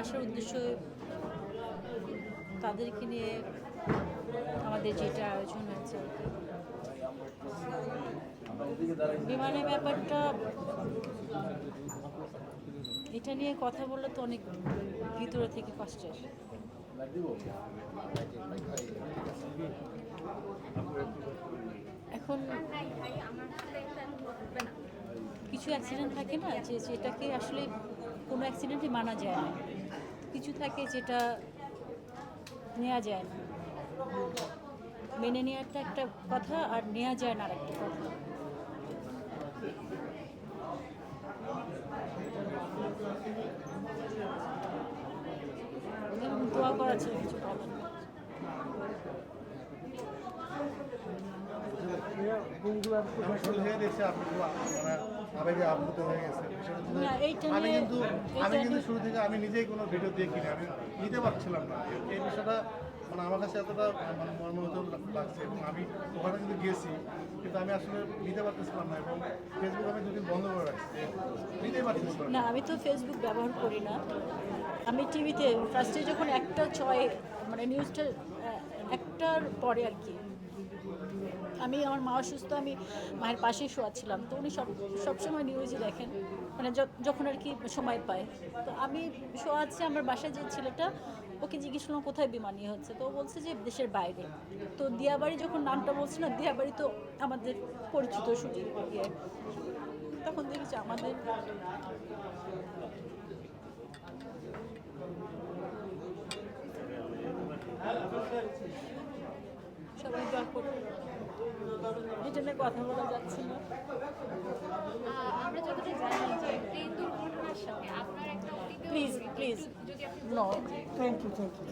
আসার উদ্দেশ্য তাদেরকে নিয়ে আমাদের যেটা আয়োজন কি। বিমানের ব্যাপারটা, এটা নিয়ে কথা বললে তো অনেক ভিতরে থেকে কষ্টের এখন কিছু অ্যাক্সিডেন্ট থাকে না, যে যেটাকে আসলে কোনো অ্যাক্সিডেন্টই মানা যায় না। কিছু থাকে যেটা নেওয়া যায় না। মেনে নেওয়াটা একটা কথা আর নেওয়া যায় না একটা কথা। দোয়া করা ছিল কিছু নেই। আমি শুরু থেকে দেখছি আপনি খুব মানে আবেগে আপ্লুত হয়ে গেছে আমি কিন্তু আমি কিন্তু শুরু থেকে আমি নিজেই কোনো ভিডিও দেখিনি আমি নিতে পারছিলাম না এই বিষয়টা মানে আমার কাছে এতটা মানে মর্মাহত লাগছে এবং আমি ওখানে কিন্তু গেছি কিন্তু আমি আসলে নিতে পারতেছিলাম না এবং ফেসবুক আমি দুদিন বন্ধ করে রাখছি নিতেই পারতেছিলাম না না আমি তো ফেসবুক ব্যবহার করি না আমি টিভিতে ফার্স্টে যখন একটা ছয় মানে নিউজটা একটার পরে আর কি আমি, আমার মা অসুস্থ, আমি মায়ের পাশেই শোয়াচ্ছিলাম তো উনি সব সবসময় নিউজই দেখেন। মানে যখন আর কি সময় পায়। তো আমি শোয়াচ্ছি আমার বাসায় যে ছেলেটা, ওকে জিজ্ঞেস করলাম, কোথায় বিমানি হচ্ছে? তো ও বলছে যে, দেশের বাইরে। তো দিয়াবাড়ি যখন নামটা বলছে না, দিয়াবাড়ি তো আমাদের পরিচিত শুধু ইয়ে। তখন দেখেছি আমাদের সবাই দোয়া করবে কথা বলা যাচ্ছে না আহ, আমরা যতটা জানি যে ট্রেন দুর্ঘটনার সাথে আপনার একটা অতীতেও Please, জড়িত। please. একটু যদি আপনি No. বলতেন যে- থ্যাংক ইউ থ্যাংক ইউ